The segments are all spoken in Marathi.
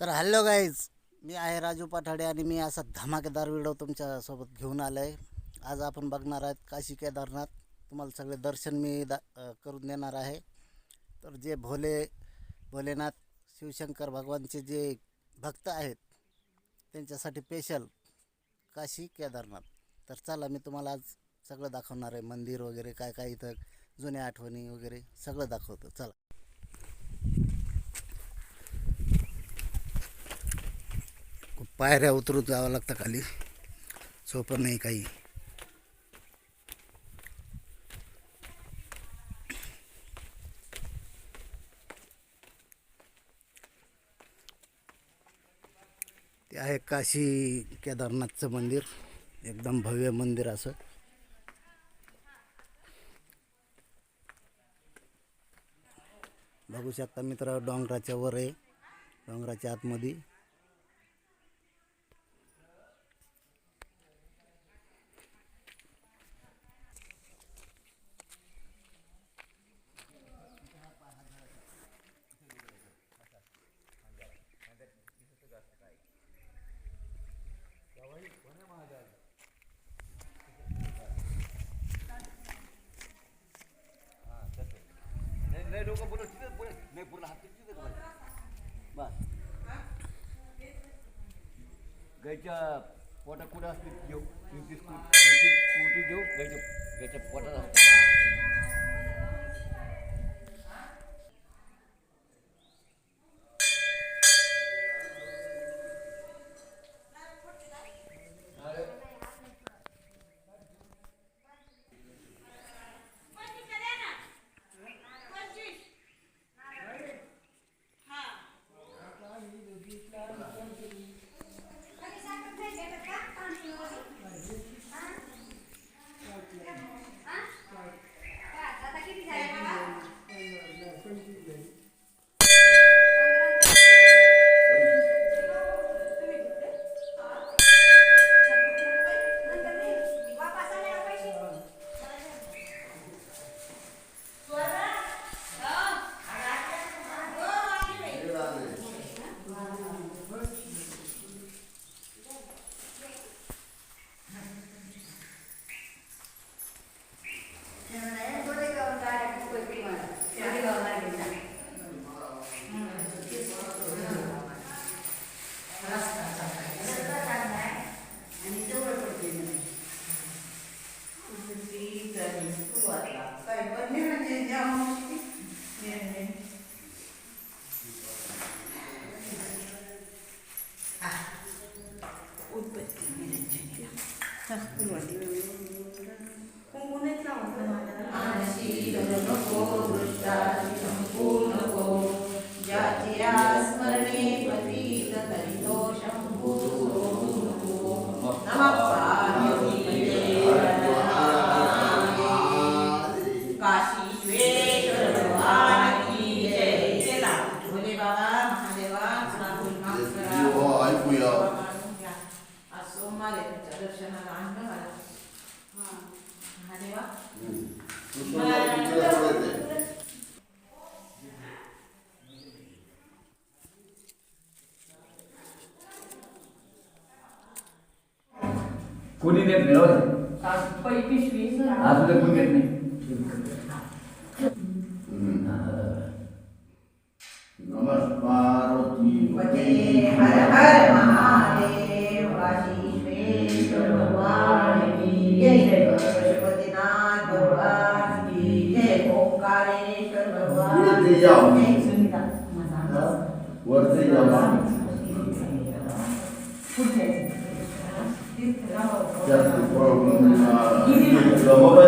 तर हॅलो गाईज मी आहे राजू पाठाडे आणि मी असा धमाकेदार व्हिडिओ तुमच्यासोबत घेऊन आलो आहे आज आपण बघणार आहेत काशी केदारनाथ. तुम्हाला सगळे दर्शन मी दा करून देणार आहे. तर जे भोले भोलेनाथ शिवशंकर भगवानचे जे भक्त आहेत त्यांच्यासाठी स्पेशल काशी केदारनाथ. तर चला मी तुम्हाला आज सगळं दाखवणार आहे. मंदिर वगैरे काय काय इथं जुन्या आठवणी वगैरे सगळं दाखवतो. चला. पायऱ्या उतरून जावं लागतं खाली. सोपं नाही काही. ते आहे काशी केदारनाथचं मंदिर. एकदम भव्य मंदिर असं. बघू शकता मित्र डोंगराच्या वर आहे डोंगराच्या आतमध्ये. गायच्या पोटात कुठं असते घेऊ. तुमची स्कूटी घेऊ. गायच्या गायच्या पोटात असते काशीश्वेश्वर कोणी देत नाही हो. आज सुद्धा कोणी देत नाही वरती. सुनीता वरती अं, मोबाईल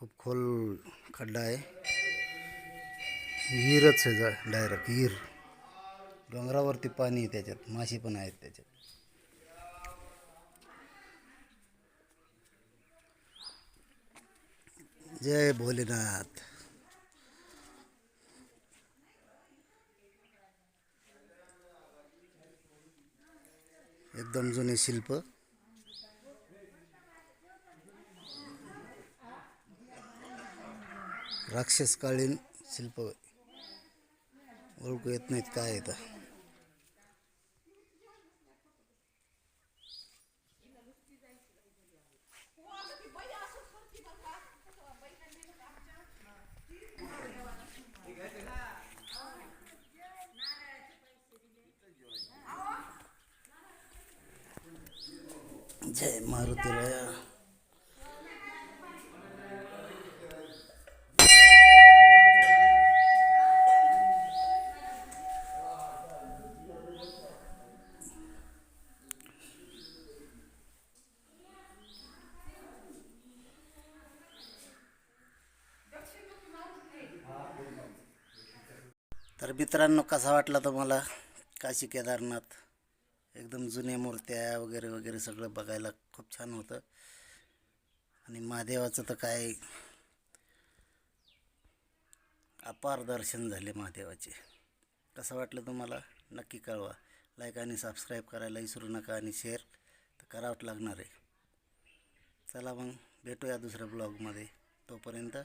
खूप खोल खड्डा आहे. विहीरच आहे जा डायरेक्ट विहीर डोंगरावरती पाणी आहे त्याच्यात माशी पण आहेत त्याच्यात. जय भोलेनाथ. एकदम जुने शिल्प. राक्षसकालीन शिल्प ओळखू येत नाहीत काय येतं जय मारुती राया. मित्रांनो कसा वाटला तुम्हाला? काशी केदारनाथ? एकदम जुन्या मूर्त्या वगैरे वगैरे सगळं बघायला खूप छान होतं. आणि महादेवाचं तर काय अपार दर्शन झाले महादेवाचे. कसं वाटलं तुम्हाला? नक्की कळवा. लाईक आणि सबस्क्राईब करायला विसरू नका आणि शेअर तर करावंच लागणार आहे. चला मग भेटूया दुसऱ्या ब्लॉगमध्ये तोपर्यंत